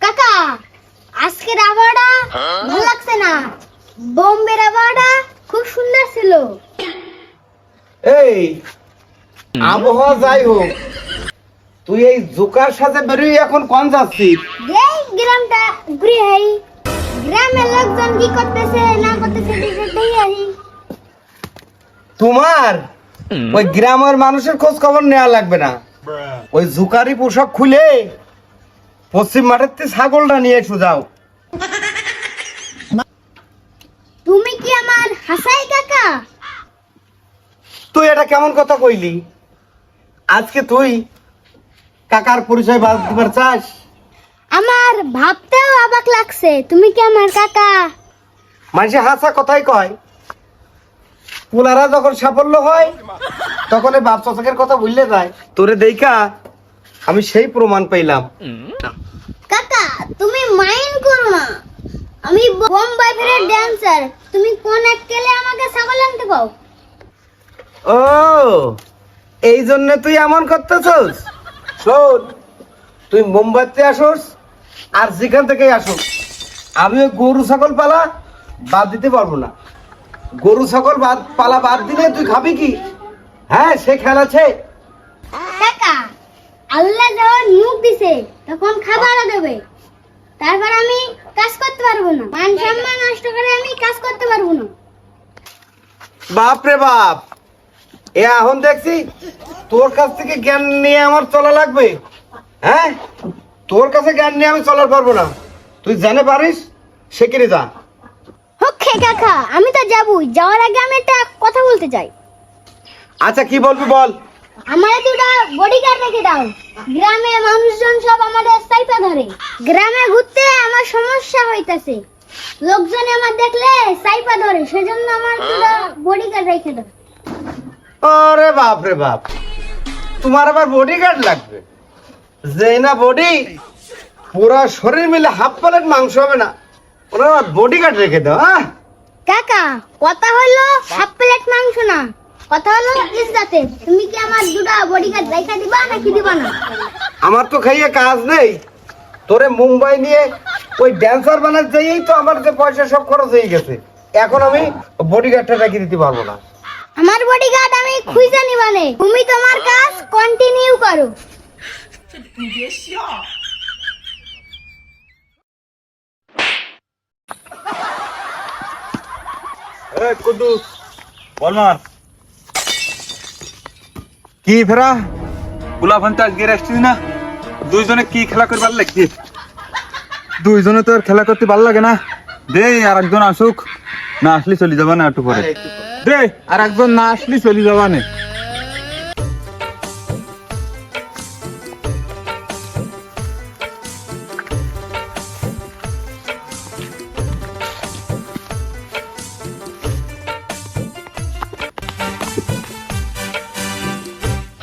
কাকা আজকের আবহাওয়াটা ভালো লাগছে না বোম্বের আবহাওয়াটা খুব সুন্দর ছিল এই আবহাওয়া যাই হোক তুই এই জোকার সাথে বেরিয়ে এখন কোন যাচ্ছিস এই গ্রামটা ঘুরে আই গ্রামের লোকজন কি করতেছে না করতেছে দেখে আই তোমার ওই গ্রামের মানুষের খোঁজ খবর নেওয়া লাগবে না। ওই জুকারি পোশাক খুলে পশ্চিম মাঠের থেকে ছাগলটা নিয়ে যাও। তুমি কি আমার হাসাই কাকা? তুই এটা কেমন কথা কইলি? আজকে তুই কাকার পরিচয় বাদ দিবার চাস? আমার ভাবতেও অবাক লাগছে। তুমি কি আমার কাকা? মানুষে হাসা কথাই কয়। পোলারা যখন সাফল্য হয় তখন এই বাপ চাচাকের কথা ভুললে যায়। তোরে দেইকা আমি সেই প্রমাণ পাইলাম। কাকা তুমি মাইন্ড করো না। আমি বোম্বাই ফেরের ড্যান্সার তুমি কোন এককেলে আমাকে ছাগল আনতে পাও? ও এই জন্য তুই এমন করতেছস? শোন তুই মুম্বাইতে আসোস আর যেখান থেকে আসোস আমি গরু ছাগল পালা বাদ দিতে পারব না। গরু ছাগল বাদ পালা বাদ দিলে তুই খাবি কি? হ্যাঁ সে খেলা আছে। কাকা আল্লাহ যখন মুখ দিছে তখন খাবারও দেবে। তারপর আমি কাজ করতে পারব না। মান সম্মান নষ্ট করে আমি কাজ করতে পারব না। বাপ রে বাপ। এ এখন দেখছি তোর কাছ থেকে জ্ঞান নিয়ে আমার চলা লাগবে। হ্যাঁ? তোর কাছে জ্ঞান নিয়ে আমি চলার পারব না। তুই জানে পারিস সেখানে যা। ওকে কাকা আমি তো যাবই। যাওয়ার আগে আমি একটা কথা বলতে চাই। আচ্ছা কি বলবি বল? আমার দুটা বডিগার্ড রেখে দাও। গ্রামে মানুষজন সব আমাদের সাইপা ধরে। গ্রামে ঘুরতে আমার সমস্যা হইতাছে। লোকজন আমার দেখলে সাইপা ধরে সেজন্য আমার দুটা বডিগার্ড রেখে দাও। আরে বাপ রে বাপ। তোমার আবার বডিগার্ড লাগবে? যে না বডি পুরা শরীর মিলে হাফ প্লেট মাংস হবে না। ওরা বডিগার্ড রেখে দাও হ্যাঁ কাকা কথা হলো হাফ প্লেট মাংস না। কথা হলো ইজ্জাতে তুমি কি আমার দুটা বডিগার্ড রেখে দিবা নাকি দিবা না? আমার তো খাইয়ে কাজ নেই। তোরে মুম্বাই নিয়ে ওই ড্যান্সার বানাতেই তো আমার যে পয়সা সব খরচ হয়ে গেছে। এখন আমি বডিগার্ডটা রেখে দিতে পারব না। আমার বডিগার্ড আমি খুঁজে নিবানে তুমি তোমার কাজ কন্টিনিউ করো কুদ্দুস। বল মার কি ফেরা? গোলাপ তো আজকে আসছিস না? দুইজনে কি খেলা করবার লাগছে দুইজনে তো আর খেলা করতে ভালো লাগে না। দে আর একজন আসুক। না আসলে চলে যাবা না একটু পরে। দে আর একজন না আসলে চলে যাবা না।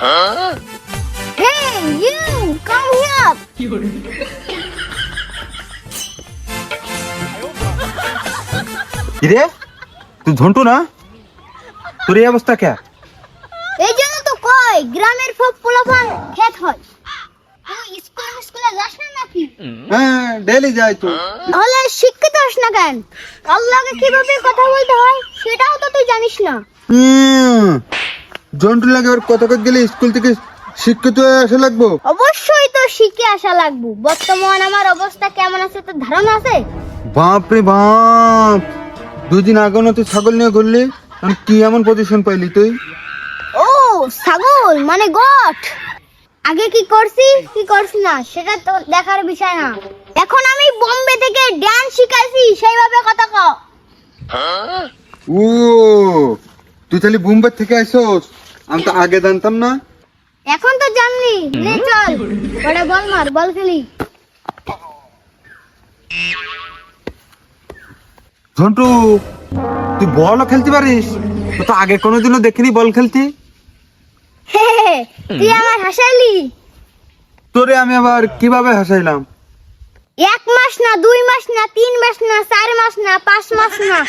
Hey, you! Come here! রে তুই ঝন্টু না? তোর এই অবস্থা কে? এই জন্য তো কয় গ্রামের সব পোলাপান খেত হয়। তুই স্কুলে স্কুলে যাস না নাকি? হ্যাঁ ডেলি যাই তো। তাহলে শিক্ষিত হস না কেন? আল্লাহকে কীভাবে কথা বলতে হয় সেটাও তো তুই জানিস না। জন্টু লাগে ওর কত গেলে স্কুল থেকে শিক্ষিত হয়ে আসা লাগবো? অবশ্যই তো শিখে আসা লাগবো। বর্তমান আমার অবস্থা কেমন আছে তোর ধারণা আছে? বাপ রে বাপ! দুদিন আগে না তুই ছাগল নিয়ে ঘুরলি? আমি কি এমন পজিশন পাইলি তুই? ও ছাগল মানে গট আগে কি করছি কি করছি না সেটা তো দেখার বিষয় না। এখন আমি বোম্বে থেকে ড্যান্স শিখাইছি সেইভাবে কথা কও ও তুই তাহলে বোম্বে থেকে আইসস? আমি তো আগে জানতাম না। এখন তো জানলি। নে চল। বড় বল মার বল খেলি। ঝন্টু তুই বলও খেলতে পারিস? তো তো আগে কোনোদিনও দেখিনি বল খেলতে। তুই আমার হাসাইলি? তোরে আমি আবার কীভাবে হাসাইলাম? এক মাস না দুই মাস না তিন মাস না চার মাস না পাঁচ মাস না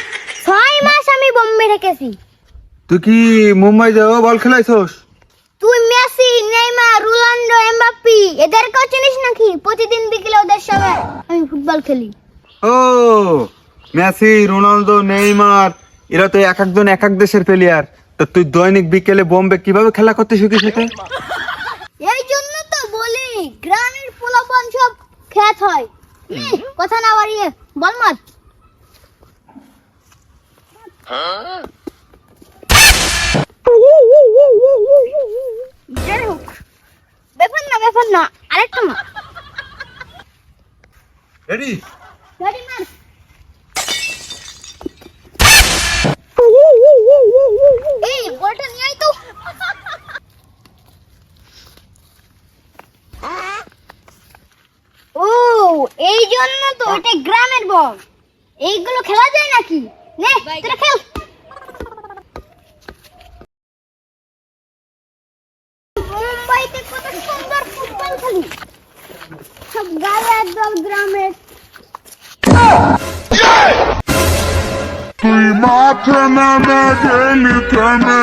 ছয় মাস আমি বোম্বে রেখেছি। তুই কি মুম্বাই যাও বল খেলাইছস? তুই মেসি নেইমার রোনাল্ডো এমবাপ্পি এদের কোচ চিনিস নাকি? প্রতিদিন বিকেলে ওদের সঙ্গে আমি ফুটবল খেলি। ও মেসি রোনালদো নেইমার এরা তো এক একজন এক এক দেশের প্লেয়ার তো তুই দৈনিক বিকেলে বোম্বে কীভাবে খেলা করতে শিখিস এই জন্য তো বলি গ্রামের পোলাপন সব খেত হয়। কথা না বাড়িয়ে বল মার যাই হোক ব্যাপার না ব্যাপার না আরেকটা মার রেডি গাড়ি মার এই বলটা নিয়ে আয় তো ও এই জন্য তো ওইটা গ্রামের বল। এইগুলো খেলা যায় নাকি? নে তোরা খেল মুম্বাইতে কত সুন্দর ফুটবল খেলি। সব গায়ে একদম গ্রামের। তুই মাঠে নামে গেলি কেনে?